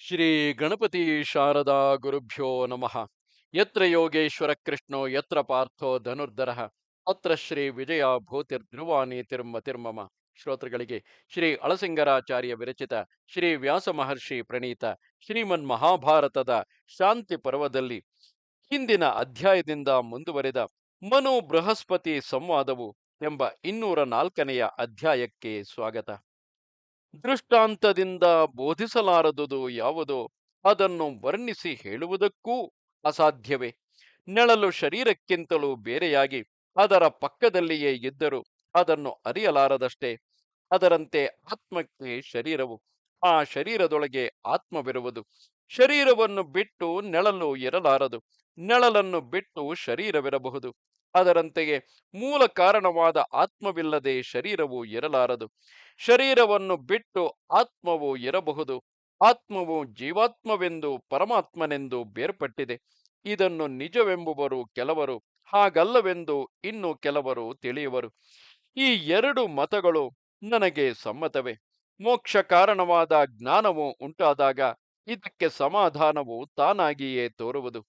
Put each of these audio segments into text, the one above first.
ಶ್ರೀ ಗಣಪತಿ ಶಾರದಾ ಗುರುಭ್ಯೋ ನಮಃ. ಯತ್ರ ಯೋಗೇಶ್ವರ ಕೃಷ್ಣೋ, ಯತ್ರ ಪಾರ್ಥೋ ಧನುರ್ಧರ. ಅತ್ರ ಶ್ರೀ ವಿಜಯ ಭೂತಿರ್ಧ್ರುವಾನಿ ತಿರ್ಮ ತಿರ್ಮಮ. ಶ್ರೋತೃಗಳಿಗೆ ಶ್ರೀ ಅಳಸಿಂಗರಾಚಾರ್ಯ ವಿರಚಿತ ಶ್ರೀ ವ್ಯಾಸ ಮಹರ್ಷಿ ಪ್ರಣೀತ ಶ್ರೀಮನ್ ಮಹಾಭಾರತದ ಶಾಂತಿ ಪರ್ವದಲ್ಲಿ ಹಿಂದಿನ ಅಧ್ಯಾಯದಿಂದ ಮುಂದುವರೆದ ಮನು ಬೃಹಸ್ಪತಿ ಸಂವಾದವು ಎಂಬ ಇನ್ನೂರ ನಾಲ್ಕನೆಯ ಅಧ್ಯಾಯಕ್ಕೆ ಸ್ವಾಗತ. ದೃಷ್ಟಾಂತದಿಂದ ಬೋಧಿಸಲಾರದುದು ಯಾವುದೋ? ಅದನ್ನು ವರ್ಣಿಸಿ ಹೇಳುವುದಕ್ಕೂ ಅಸಾಧ್ಯವೇ? ನೆಳಲು ಶರೀರಕ್ಕಿಂತಲೂ ಬೇರೆಯಾಗಿ ಅದರ ಪಕ್ಕದಲ್ಲಿಯೇ ಇದ್ದರೂ ಅದನ್ನು ಅರಿಯಲಾರದಷ್ಟೇ? ಅದರಂತೆ ಆತ್ಮಕ್ಕೆ ಶರೀರವು, ಆ ಶರೀರದೊಳಗೆ ಆತ್ಮವಿರುವುದು. ಶರೀರವನ್ನು ಬಿಟ್ಟು ನೆಳಲು ಇರಲಾರದು. ನೆಳಲನ್ನು ಬಿಟ್ಟು ಶರೀರವಿರಬಹುದು. ಅದರಂತೆಯೇ ಮೂಲ ಕಾರಣವಾದ ಆತ್ಮವಿಲ್ಲದೆ ಶರೀರವು ಇರಲಾರದು. ಶರೀರವನ್ನು ಬಿಟ್ಟು ಆತ್ಮವು ಇರಬಹುದು. ಆತ್ಮವು ಜೀವಾತ್ಮವೆಂದು ಪರಮಾತ್ಮನೆಂದು ಬೇರ್ಪಟ್ಟಿದೆ. ಇದನ್ನು ನಿಜವೆಂಬುವರು ಕೆಲವರು, ಹಾಗಲ್ಲವೆಂದು ಇನ್ನು ಕೆಲವರು ತಿಳಿಯುವರು. ಈ ಎರಡು ಮತಗಳು ನನಗೆ ಸಮ್ಮತವೇ. ಮೋಕ್ಷ ಕಾರಣವಾದ ಜ್ಞಾನವು ಉಂಟಾದಾಗ ಇದಕ್ಕೆ ಸಮಾಧಾನವು ತಾನಾಗಿಯೇ ತೋರುವುದು.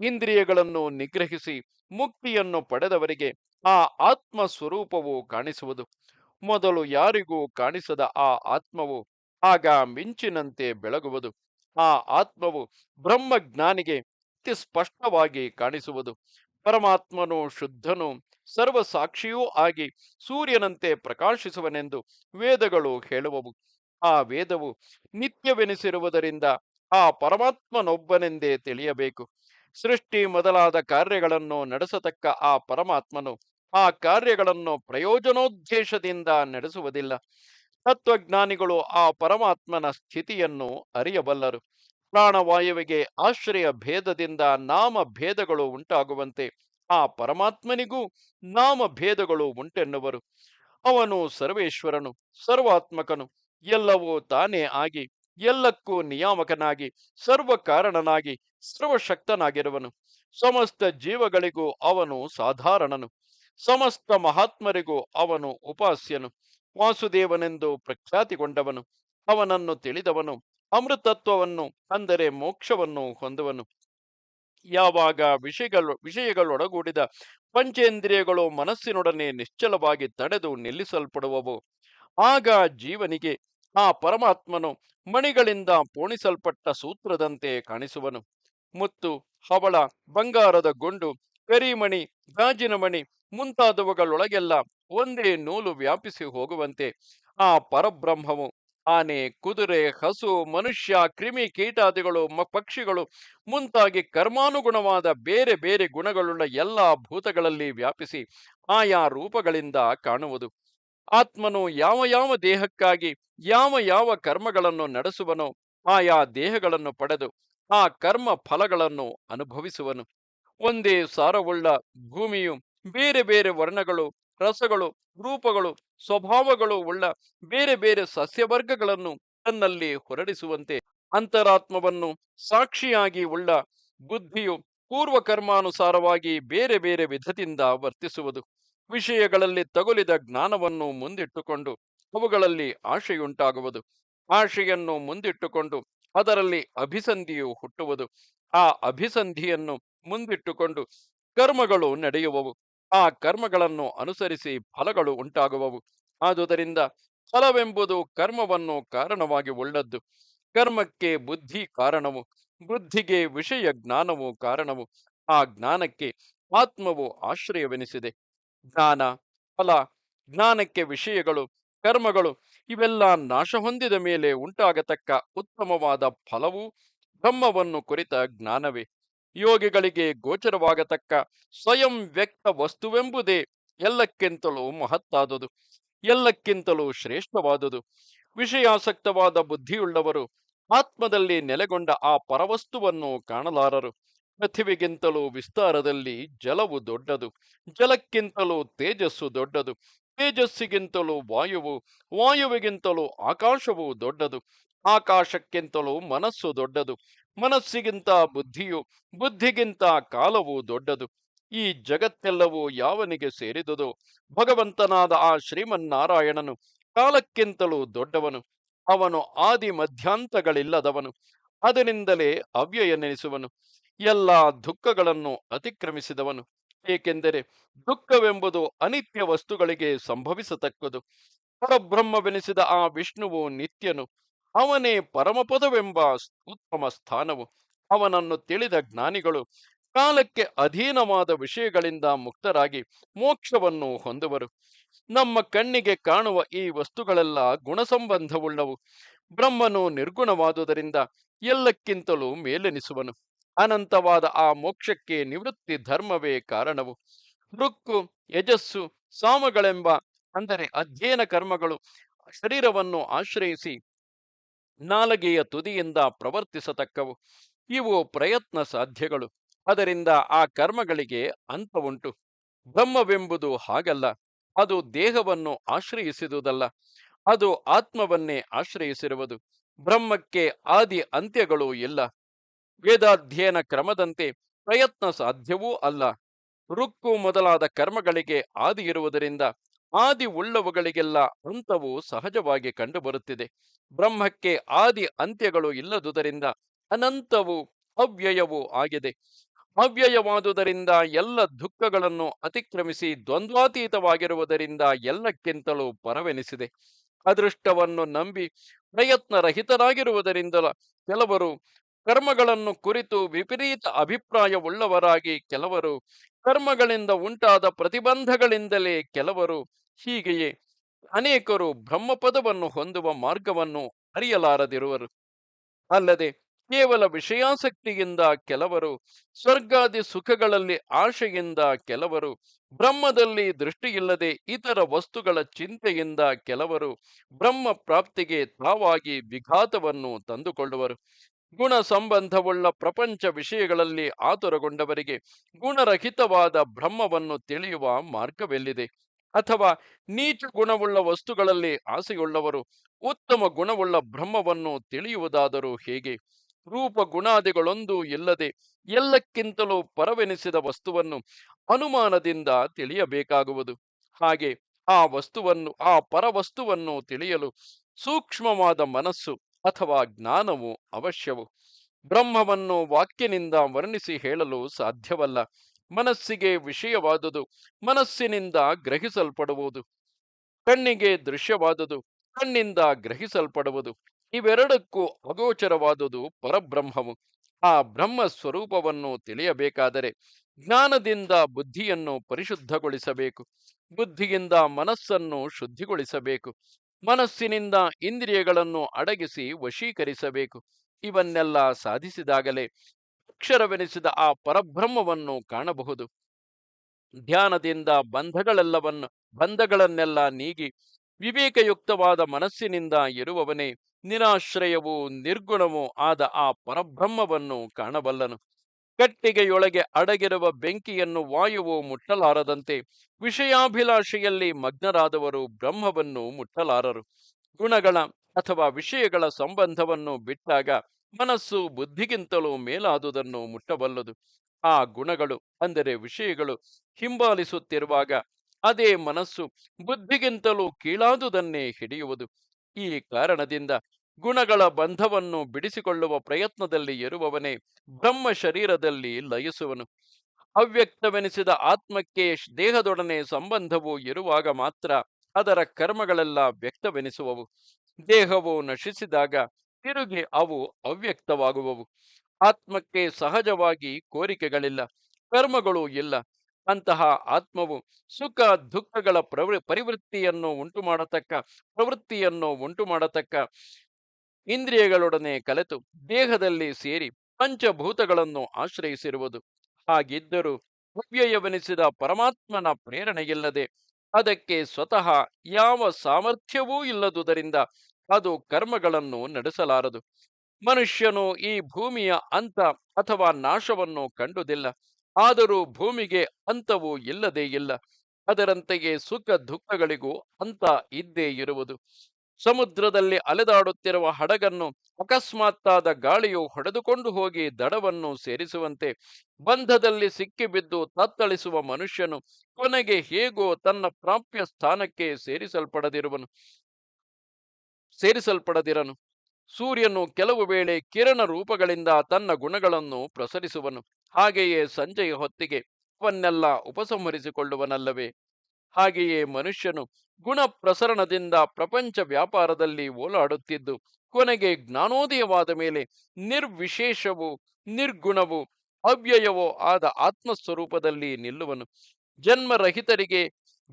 ಇಂದ್ರಿಯಗಳನ್ನು ನಿಗ್ರಹಿಸಿ ಮುಕ್ತಿಯನ್ನು ಪಡೆದವರಿಗೆ ಆ ಆತ್ಮ ಸ್ವರೂಪವು ಕಾಣಿಸುವುದು. ಮೊದಲು ಯಾರಿಗೂ ಕಾಣಿಸದ ಆ ಆತ್ಮವು ಆಗ ಮಿಂಚಿನಂತೆ ಬೆಳಗುವುದು. ಆ ಆತ್ಮವು ಬ್ರಹ್ಮಜ್ಞಾನಿಗೆ ಅತಿ ಸ್ಪಷ್ಟವಾಗಿ ಕಾಣಿಸುವುದು. ಪರಮಾತ್ಮನು ಶುದ್ಧನು, ಸರ್ವಸಾಕ್ಷಿಯೂ ಆಗಿ ಸೂರ್ಯನಂತೆ ಪ್ರಕಾಶಿಸುವನೆಂದು ವೇದಗಳು ಹೇಳುವವು. ಆ ವೇದವು ನಿತ್ಯವೆನಿಸಿರುವುದರಿಂದ ಆ ಪರಮಾತ್ಮನೊಬ್ಬನೆಂದೇ ತಿಳಿಯಬೇಕು. ಸೃಷ್ಟಿ ಮೊದಲಾದ ಕಾರ್ಯಗಳನ್ನು ನಡೆಸತಕ್ಕ ಆ ಪರಮಾತ್ಮನು ಆ ಕಾರ್ಯಗಳನ್ನು ಪ್ರಯೋಜನೋದ್ದೇಶದಿಂದ ನಡೆಸುವುದಿಲ್ಲ. ತತ್ವಜ್ಞಾನಿಗಳು ಆ ಪರಮಾತ್ಮನ ಸ್ಥಿತಿಯನ್ನು ಅರಿಯಬಲ್ಲರು. ಪ್ರಾಣವಾಯುವಿಗೆ ಆಶ್ರಯ ಭೇದದಿಂದ ನಾಮ ಭೇದಗಳು ಉಂಟಾಗುವಂತೆ ಆ ಪರಮಾತ್ಮನಿಗೂ ನಾಮ ಭೇದಗಳು ಉಂಟೆನ್ನುವರು. ಅವನು ಸರ್ವೇಶ್ವರನು, ಸರ್ವಾತ್ಮಕನು, ಎಲ್ಲವೂ ತಾನೇ ಆಗಿ, ಎಲ್ಲಕ್ಕೂ ನಿಯಾಮಕನಾಗಿ ಸರ್ವ ಕಾರಣನಾಗಿ ಸರ್ವಶಕ್ತನಾಗಿರುವನು. ಸಮಸ್ತ ಜೀವಗಳಿಗೂ ಅವನು ಸಾಧಾರಣನು. ಸಮಸ್ತ ಮಹಾತ್ಮರಿಗೂ ಅವನು ಉಪಾಸ್ಯನು. ವಾಸುದೇವನೆಂದು ಪ್ರಖ್ಯಾತಿಗೊಂಡವನು. ಅವನನ್ನು ತಿಳಿದವನು. ಅಮೃತತ್ವವನ್ನು ಅಂದರೆ ಮೋಕ್ಷವನ್ನು ಹೊಂದುವನು. ಯಾವಾಗ ವಿಷಯಗಳು, ವಿಷಯಗಳೊಡಗೂಡಿದ ಪಂಚೇಂದ್ರಿಯಗಳು ಮನಸ್ಸಿನೊಡನೆ ನಿಶ್ಚಲವಾಗಿ ತಡೆದು ನಿಲ್ಲಿಸಲ್ಪಡುವವು. ಆಗ ಜೀವನಿಗೆ ಆ ಪರಮಾತ್ಮನು ಮಣಿಗಳಿಂದ ಪೋಣಿಸಲ್ಪಟ್ಟ ಸೂತ್ರದಂತೆ ಕಾಣಿಸುವನು. ಮುತ್ತು ಹವಳ ಬಂಗಾರದ ಗುಂಡು, ಕರಿಮಣಿ, ಗಾಜಿನ ಮಣಿ ಮುಂತಾದವುಗಳೊಳಗೆಲ್ಲ ಒಂದೇ ನೂಲು ವ್ಯಾಪಿಸಿ ಹೋಗುವಂತೆ ಆ ಪರಬ್ರಹ್ಮವು, ಆನೆ, ಕುದುರೆ, ಹಸು, ಮನುಷ್ಯ, ಕ್ರಿಮಿ ಕೀಟಾದಿಗಳು ಪಕ್ಷಿಗಳು ಮುಂತಾಗಿ ಕರ್ಮಾನುಗುಣವಾದ ಬೇರೆ ಬೇರೆ ಗುಣಗಳುಳ್ಳ ಎಲ್ಲ ಭೂತಗಳಲ್ಲಿ ವ್ಯಾಪಿಸಿ ಆಯಾ ರೂಪಗಳಿಂದ ಕಾಣುವುದು. ಆತ್ಮನು ಯಾವ ಯಾವ ದೇಹಕ್ಕಾಗಿ ಯಾವ ಯಾವ ಕರ್ಮಗಳನ್ನು ನಡೆಸುವನೋ ಆಯಾ ದೇಹಗಳನ್ನು ಪಡೆದು ಆ ಕರ್ಮ ಫಲಗಳನ್ನು ಅನುಭವಿಸುವನು. ಒಂದೇ ಸಾರವುಳ್ಳ ಭೂಮಿಯು ಬೇರೆ ಬೇರೆ ವರ್ಣಗಳು, ರಸಗಳು, ರೂಪಗಳು, ಸ್ವಭಾವಗಳು ಉಳ್ಳ ಬೇರೆ ಬೇರೆ ಸಸ್ಯವರ್ಗಗಳನ್ನು ತನ್ನಲ್ಲಿ ಹೊರಡಿಸುವಂತೆ ಅಂತರಾತ್ಮವನ್ನು ಸಾಕ್ಷಿಯಾಗಿ ಉಳ್ಳ ಬುದ್ಧಿಯು ಪೂರ್ವ ಕರ್ಮಾನುಸಾರವಾಗಿ ಬೇರೆ ಬೇರೆ ವಿಧದಿಂದ ವರ್ತಿಸುವುದು. ವಿಷಯಗಳಲ್ಲಿ ತಗುಲಿದ ಜ್ಞಾನವನ್ನು ಮುಂದಿಟ್ಟುಕೊಂಡು ಅವುಗಳಲ್ಲಿ ಆಶೆಯುಂಟಾಗುವುದು. ಆಶೆಯನ್ನು ಮುಂದಿಟ್ಟುಕೊಂಡು ಅದರಲ್ಲಿ ಅಭಿಸಂಧಿಯು ಹುಟ್ಟುವುದು. ಆ ಅಭಿಸಂಧಿಯನ್ನು ಮುಂದಿಟ್ಟುಕೊಂಡು ಕರ್ಮಗಳು ನಡೆಯುವವು. ಆ ಕರ್ಮಗಳನ್ನು ಅನುಸರಿಸಿ ಫಲಗಳು ಉಂಟಾಗುವವು. ಆದುದರಿಂದ ಫಲವೆಂಬುದು ಕರ್ಮವನ್ನು ಕಾರಣವಾಗಿ ಒಳ್ಳದ್ದು ಕರ್ಮಕ್ಕೆ ಬುದ್ಧಿ ಕಾರಣವು, ಬುದ್ಧಿಗೆ ವಿಷಯ ಜ್ಞಾನವು ಕಾರಣವು. ಆ ಜ್ಞಾನಕ್ಕೆ ಆತ್ಮವು ಆಶ್ರಯವೆನಿಸಿದೆ. ಜ್ಞಾನ, ಫಲ, ಜ್ಞಾನಕ್ಕೆ ವಿಷಯಗಳು, ಕರ್ಮಗಳು ಇವೆಲ್ಲ ನಾಶ ಹೊಂದಿದ ಮೇಲೆ ಉಂಟಾಗತಕ್ಕ ಉತ್ತಮವಾದ ಫಲವು ಬ್ರಹ್ಮವನ್ನು ಕುರಿತ ಜ್ಞಾನವೇ. ಯೋಗಿಗಳಿಗೆ ಗೋಚರವಾಗತಕ್ಕ ಸ್ವಯಂ ವ್ಯಕ್ತ ವಸ್ತುವೆಂಬುದೇ ಎಲ್ಲಕ್ಕಿಂತಲೂ ಮಹತ್ತಾದುದು, ಎಲ್ಲಕ್ಕಿಂತಲೂ ಶ್ರೇಷ್ಠವಾದುದು. ವಿಷಯಾಸಕ್ತವಾದ ಬುದ್ಧಿಯುಳ್ಳವರು ಆತ್ಮದಲ್ಲಿ ನೆಲೆಗೊಂಡ ಆ ಪರವಸ್ತುವನ್ನು ಕಾಣಲಾರರು. ಪೃಥಿವಿಗಿಂತಲೂ ವಿಸ್ತಾರದಲ್ಲಿ ಜಲವು ದೊಡ್ಡದು, ಜಲಕ್ಕಿಂತಲೂ ತೇಜಸ್ಸು ದೊಡ್ಡದು, ತೇಜಸ್ಸಿಗಿಂತಲೂ ವಾಯುವು, ವಾಯುವಿಗಿಂತಲೂ ಆಕಾಶವು ದೊಡ್ಡದು, ಆಕಾಶಕ್ಕಿಂತಲೂ ಮನಸ್ಸು ದೊಡ್ಡದು ಮನಸ್ಸಿಗಿಂತ ಬುದ್ಧಿಯು, ಬುದ್ಧಿಗಿಂತ ಕಾಲವು ದೊಡ್ಡದು. ಈ ಜಗತ್ತೆಲ್ಲವೂ ಯಾವನಿಗೆ ಸೇರಿದುದೋ? ಭಗವಂತನಾದ ಆ ಶ್ರೀಮನ್ನಾರಾಯಣನು ಕಾಲಕ್ಕಿಂತಲೂ ದೊಡ್ಡವನು. ಅವನು ಆದಿ ಮಧ್ಯಾಂತಗಳಿಲ್ಲದವನು. ಅದರಿಂದಲೇ ಅವ್ಯಯನೆನಿಸುವನು ಎಲ್ಲ ದುಃಖಗಳನ್ನು ಅತಿಕ್ರಮಿಸಿದವನು. ಏಕೆಂದರೆ ದುಃಖವೆಂಬುದು ಅನಿತ್ಯ ವಸ್ತುಗಳಿಗೆ ಸಂಭವಿಸತಕ್ಕದು. ಪರಬ್ರಹ್ಮವೆನಿಸಿದ ಆ ವಿಷ್ಣುವು ನಿತ್ಯನು. ಅವನೇ ಪರಮಪದವೆಂಬ ಉತ್ತಮ ಸ್ಥಾನವು. ಅವನನ್ನು ತಿಳಿದ ಜ್ಞಾನಿಗಳು ಕಾಲಕ್ಕೆ ಅಧೀನವಾದ ವಿಷಯಗಳಿಂದ ಮುಕ್ತರಾಗಿ ಮೋಕ್ಷವನ್ನು ಹೊಂದುವರು. ನಮ್ಮ ಕಣ್ಣಿಗೆ ಕಾಣುವ ಈ ವಸ್ತುಗಳೆಲ್ಲ ಗುಣಸಂಬಂಧವುಳ್ಳವು. ಬ್ರಹ್ಮನು ನಿರ್ಗುಣವಾದುದರಿಂದ ಎಲ್ಲಕ್ಕಿಂತಲೂ ಮೇಲೆನಿಸುವನು. ಅನಂತವಾದ ಆ ಮೋಕ್ಷಕ್ಕೆ ನಿವೃತ್ತಿ ಧರ್ಮವೇ ಕಾರಣವು. ಋಕ್ಕು ಯಜಸ್ಸು, ಸಾಮಗಳೆಂಬ ಅಂದರೆ ಅಧ್ಯಯನ ಕರ್ಮಗಳು ಶರೀರವನ್ನು ಆಶ್ರಯಿಸಿ ನಾಲಗೆಯ ತುದಿಯಿಂದ ಪ್ರವರ್ತಿಸತಕ್ಕವು. ಇವು ಪ್ರಯತ್ನ ಸಾಧ್ಯಗಳು. ಅದರಿಂದ ಆ ಕರ್ಮಗಳಿಗೆ ಅಂತ ಉಂಟು ಬ್ರಹ್ಮವೆಂಬುದು ಹಾಗಲ್ಲ. ಅದು ದೇಹವನ್ನು ಆಶ್ರಯಿಸಿದುದಲ್ಲ. ಅದು ಆತ್ಮವನ್ನೇ ಆಶ್ರಯಿಸಿರುವುದು. ಬ್ರಹ್ಮಕ್ಕೆ ಆದಿ ಅಂತ್ಯಗಳು ಇಲ್ಲ. ವೇದಾಧ್ಯಯನ ಕ್ರಮದಂತೆ ಪ್ರಯತ್ನ ಸಾಧ್ಯವೂ ಅಲ್ಲ. ರುಕ್ಕು ಮೊದಲಾದ ಕರ್ಮಗಳಿಗೆ ಆದಿ ಇರುವುದರಿಂದ ಆದಿ ಉಳ್ಳವುಗಳಿಗೆಲ್ಲ ಅಂತವು ಸಹಜವಾಗಿ ಕಂಡುಬರುತ್ತಿದೆ. ಬ್ರಹ್ಮಕ್ಕೆ ಆದಿ ಅಂತ್ಯಗಳು ಇಲ್ಲದುದರಿಂದ ಅನಂತವು ಅವ್ಯಯವೂ ಆಗಿದೆ. ಅವ್ಯಯವಾದುದರಿಂದ ಎಲ್ಲ ದುಃಖಗಳನ್ನು ಅತಿಕ್ರಮಿಸಿ ದ್ವಂದ್ವಾತೀತವಾಗಿರುವುದರಿಂದ ಎಲ್ಲಕ್ಕಿಂತಲೂ ಪರವೆನಿಸಿದೆ ಅದೃಷ್ಟವನ್ನು ನಂಬಿ ಪ್ರಯತ್ನರಹಿತರಾಗಿರುವುದರಿಂದ ಕೆಲವರು ಕರ್ಮಗಳನ್ನು ಕುರಿತು ವಿಪರೀತ ಅಭಿಪ್ರಾಯವುಳ್ಳವರಾಗಿ ಕೆಲವರು ಕರ್ಮಗಳಿಂದ ಉಂಟಾದ ಪ್ರತಿಬಂಧಗಳಿಂದಲೇ ಕೆಲವರು ಹೀಗೆಯೇ ಅನೇಕರು ಬ್ರಹ್ಮಪದವನ್ನು ಹೊಂದುವ ಮಾರ್ಗವನ್ನು ಅರಿಯಲಾರದಿರುವರು. ಅಲ್ಲದೆ ಕೇವಲ ವಿಷಯಾಸಕ್ತಿಯಿಂದ ಕೆಲವರು, ಸ್ವರ್ಗಾದಿ ಸುಖಗಳಲ್ಲಿ ಆಶೆಯಿಂದ ಕೆಲವರು, ಬ್ರಹ್ಮದಲ್ಲಿ ದೃಷ್ಟಿಯಿಲ್ಲದೆ ಇತರ ವಸ್ತುಗಳ ಚಿಂತೆಯಿಂದ ಕೆಲವರು ಬ್ರಹ್ಮ ಪ್ರಾಪ್ತಿಗೆ ತಾವಾಗಿ ವಿಘಾತವನ್ನು ತಂದುಕೊಳ್ಳುವರು. ಗುಣ ಸಂಬಂಧವುಳ್ಳ ಪ್ರಪಂಚ ವಿಷಯಗಳಲ್ಲಿ ಆತುರಗೊಂಡವರಿಗೆ ಗುಣರಹಿತವಾದ ಬ್ರಹ್ಮವನ್ನು ತಿಳಿಯುವ ಮಾರ್ಗವೆಲ್ಲಿದೆ? ಅಥವಾ ನೀಚ ಗುಣವುಳ್ಳ ವಸ್ತುಗಳಲ್ಲಿ ಆಸೆಯುಳ್ಳವರು ಉತ್ತಮ ಗುಣವುಳ್ಳ ಬ್ರಹ್ಮವನ್ನು ತಿಳಿಯುವುದಾದರೂ ಹೇಗೆ? ರೂಪ ಗುಣಾದಿಗಳೊಂದು ಇಲ್ಲದೆ ಎಲ್ಲಕ್ಕಿಂತಲೂ ಪರವೆನಿಸಿದ ವಸ್ತುವನ್ನು ಅನುಮಾನದಿಂದ ತಿಳಿಯಬೇಕಾಗುವುದು. ಹಾಗೆ ಆ ವಸ್ತುವನ್ನು, ಆ ಪರವಸ್ತುವನ್ನು ತಿಳಿಯಲು ಸೂಕ್ಷ್ಮವಾದ ಮನಸ್ಸು ಅಥವಾ ಜ್ಞಾನವು ಅವಶ್ಯವು. ಬ್ರಹ್ಮವನ್ನು ವಾಕ್ಯನಿಂದ ವರ್ಣಿಸಿ ಹೇಳಲು ಸಾಧ್ಯವಲ್ಲ. ಮನಸ್ಸಿಗೆ ವಿಷಯವಾದುದು, ಮನಸ್ಸಿನಿಂದ ಗ್ರಹಿಸಲ್ಪಡುವುದು. ಕಣ್ಣಿಗೆ ದೃಶ್ಯವಾದುದು, ಕಣ್ಣಿಂದ ಗ್ರಹಿಸಲ್ಪಡುವುದು. ಇವೆರಡಕ್ಕೂ ಅಗೋಚರವಾದುದು ಪರಬ್ರಹ್ಮವು. ಆ ಬ್ರಹ್ಮ ಸ್ವರೂಪವನ್ನು ತಿಳಿಯಬೇಕಾದರೆ ಜ್ಞಾನದಿಂದ ಬುದ್ಧಿಯನ್ನು ಪರಿಶುದ್ಧಗೊಳಿಸಬೇಕು. ಬುದ್ಧಿಯಿಂದ ಮನಸ್ಸನ್ನು ಶುದ್ಧಿಗೊಳಿಸಬೇಕು. ಮನಸ್ಸಿನಿಂದ ಇಂದ್ರಿಯಗಳನ್ನು ಅಡಗಿಸಿ ವಶೀಕರಿಸಬೇಕು. ಇವನ್ನೆಲ್ಲ ಸಾಧಿಸಿದಾಗಲೇ ಅಕ್ಷರವೆನಿಸಿದ ಆ ಪರಬ್ರಹ್ಮವನ್ನು ಕಾಣಬಹುದು. ಧ್ಯಾನದಿಂದ ಬಂಧಗಳೆಲ್ಲವನ್ನು, ಬಂಧಗಳನ್ನೆಲ್ಲ ನೀಗಿ ವಿವೇಕಯುಕ್ತವಾದ ಮನಸ್ಸಿನಿಂದ ಇರುವವನೇ ನಿರಾಶ್ರಯವೂ ನಿರ್ಗುಣವೂ ಆದ ಆ ಪರಬ್ರಹ್ಮವನ್ನು ಕಾಣಬಲ್ಲನು. ಕಟ್ಟಿಗೆಯೊಳಗೆ ಅಡಗಿರುವ ಬೆಂಕಿಯನ್ನು ವಾಯುವು ಮುಟ್ಟಲಾರದಂತೆ ವಿಷಯಾಭಿಲಾಷೆಯಲ್ಲಿ ಮಗ್ನರಾದವರು ಬ್ರಹ್ಮವನ್ನು ಮುಟ್ಟಲಾರರು. ಗುಣಗಳ ಅಥವಾ ವಿಷಯಗಳ ಸಂಬಂಧವನ್ನು ಬಿಟ್ಟಾಗ ಮನಸ್ಸು ಬುದ್ಧಿಗಿಂತಲೂ ಮೇಲಾದುದನ್ನು ಮುಟ್ಟಬಲ್ಲದು. ಆ ಗುಣಗಳು, ಅಂದರೆ ವಿಷಯಗಳು ಹಿಂಬಾಲಿಸುತ್ತಿರುವಾಗ ಅದೇ ಮನಸ್ಸು ಬುದ್ಧಿಗಿಂತಲೂ ಕೀಳಾದುದನ್ನೇ ಹಿಡಿಯುವುದು. ಈ ಕಾರಣದಿಂದ ಗುಣಗಳ ಬಂಧವನ್ನು ಬಿಡಿಸಿಕೊಳ್ಳುವ ಪ್ರಯತ್ನದಲ್ಲಿ ಇರುವವನೇ ಬ್ರಹ್ಮ ಶರೀರದಲ್ಲಿ ಲಯಿಸುವನು. ಅವ್ಯಕ್ತವೆನಿಸಿದ ಆತ್ಮಕ್ಕೆ ದೇಹದೊಡನೆ ಸಂಬಂಧವು ಇರುವಾಗ ಮಾತ್ರ ಅದರ ಕರ್ಮಗಳೆಲ್ಲ ವ್ಯಕ್ತವೆನಿಸುವವು. ದೇಹವು ನಶಿಸಿದಾಗ ತಿರುಗಿ ಅವು ಅವ್ಯಕ್ತವಾಗುವವು. ಆತ್ಮಕ್ಕೆ ಸಹಜವಾಗಿ ಕೋರಿಕೆಗಳಿಲ್ಲ, ಕರ್ಮಗಳು ಇಲ್ಲ. ಅಂತಹ ಆತ್ಮವು ಸುಖ, ದುಃಖಗಳ ಪ್ರವೃ, ಪರಿವೃತ್ತಿಯನ್ನು ಉಂಟು ಮಾಡತಕ್ಕ ಪ್ರವೃತ್ತಿಯನ್ನು ಉಂಟು ಮಾಡತಕ್ಕ ಇಂದ್ರಿಯಗಳೊಡನೆ ಕಲೆತು ದೇಹದಲ್ಲಿ ಸೇರಿ ಪಂಚಭೂತಗಳನ್ನು ಆಶ್ರಯಿಸಿರುವುದು. ಹಾಗಿದ್ದರೂ ಅವ್ಯಯವೆನಿಸಿದ ಪರಮಾತ್ಮನ ಪ್ರೇರಣೆಯಿಲ್ಲದೆ, ಅದಕ್ಕೆ ಸ್ವತಃ ಯಾವ ಸಾಮರ್ಥ್ಯವೂ ಇಲ್ಲದುದರಿಂದ ಅದು ಕರ್ಮಗಳನ್ನು ನಡೆಸಲಾರದು. ಮನುಷ್ಯನು ಈ ಭೂಮಿಯ ಅಂತ ಅಥವಾ ನಾಶವನ್ನು ಕಂಡುದಿಲ್ಲ. ಆದರೂ ಭೂಮಿಗೆ ಅಂತವೂ ಇಲ್ಲದೇ ಇಲ್ಲ. ಅದರಂತೆಯೇ ಸುಖ ದುಃಖಗಳಿಗೂ ಅಂತ ಇದ್ದೇ ಇರುವುದು. ಸಮುದ್ರದಲ್ಲಿ ಅಲೆದಾಡುತ್ತಿರುವ ಹಡಗನ್ನು ಅಕಸ್ಮಾತ್ತಾದ ಗಾಳಿಯು ಹೊಡೆದುಕೊಂಡು ಹೋಗಿ ದಡವನ್ನು ಸೇರಿಸುವಂತೆ ಬಂಧದಲ್ಲಿ ಸಿಕ್ಕಿಬಿದ್ದು ತತ್ತಳಿಸುವ ಮನುಷ್ಯನು ಕೊನೆಗೆ ಹೇಗೋ ತನ್ನ ಪ್ರಾಪ್ಯ ಸ್ಥಾನಕ್ಕೆ ಸೇರಿಸಲ್ಪಡದಿರುವನು. ಸೇರಿಸಲ್ಪಡದಿರನು. ಸೂರ್ಯನು ಕೆಲವು ವೇಳೆ ಕಿರಣ ರೂಪಗಳಿಂದ ತನ್ನ ಗುಣಗಳನ್ನು ಪ್ರಸರಿಸುವನು. ಹಾಗೆಯೇ ಸಂಜೆಯ ಹೊತ್ತಿಗೆ ಅವನ್ನೆಲ್ಲ ಉಪಸಂಹರಿಸಿಕೊಳ್ಳುವನಲ್ಲವೇ? ಹಾಗೆಯೇ ಮನುಷ್ಯನು ಗುಣ ಪ್ರಸರಣದಿಂದ ಪ್ರಪಂಚ ವ್ಯಾಪಾರದಲ್ಲಿ ಓಲಾಡುತ್ತಿದ್ದು, ಕೊನೆಗೆ ಜ್ಞಾನೋದಯವಾದ ಮೇಲೆ ನಿರ್ವಿಶೇಷವು, ನಿರ್ಗುಣವು, ಅವ್ಯಯವೋ ಆದ ಆತ್ಮಸ್ವರೂಪದಲ್ಲಿ ನಿಲ್ಲುವನು. ಜನ್ಮರಹಿತರಿಗೆ,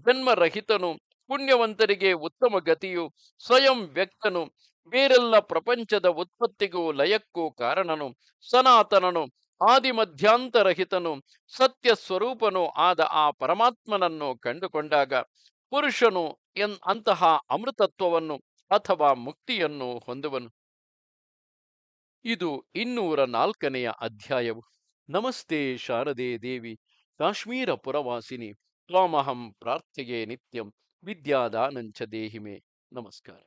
ಜನ್ಮರಹಿತನು ಪುಣ್ಯವಂತರಿಗೆ ಉತ್ತಮ ಗತಿಯು, ಸ್ವಯಂ ವ್ಯಕ್ತನು, ಬೇರೆಲ್ಲ ಪ್ರಪಂಚದ ಉತ್ಪತ್ತಿಗೂ ಲಯಕ್ಕೂ ಕಾರಣನು, ಸನಾತನನು, ಆದಿಮಧ್ಯಾಂತರಹಿತನು ಸತ್ಯ ಸ್ವರೂಪನು ಆದ ಆ ಪರಮಾತ್ಮನನ್ನು ಕಂಡುಕೊಂಡಾಗ ಪುರುಷನು ಎನ್ ಅಂತಹ ಅಮೃತತ್ವವನ್ನು ಅಥವಾ ಮುಕ್ತಿಯನ್ನು ಹೊಂದುವನು. ಇದು ಇನ್ನೂರ ನಾಲ್ಕನೆಯ ಅಧ್ಯಾಯವು. ನಮಸ್ತೆ ಶಾರದೆ ದೇವಿ, ಕಾಶ್ಮೀರ ಪುರವಾಸಿನಿ, ತ್ವಾಮಹಂ ಪ್ರಾರ್ಥೆಯೇ ನಿತ್ಯಂ. ವಿದ್ಯಾದಾನಂಚ ದೇಹಿಮೆ. ನಮಸ್ಕಾರ.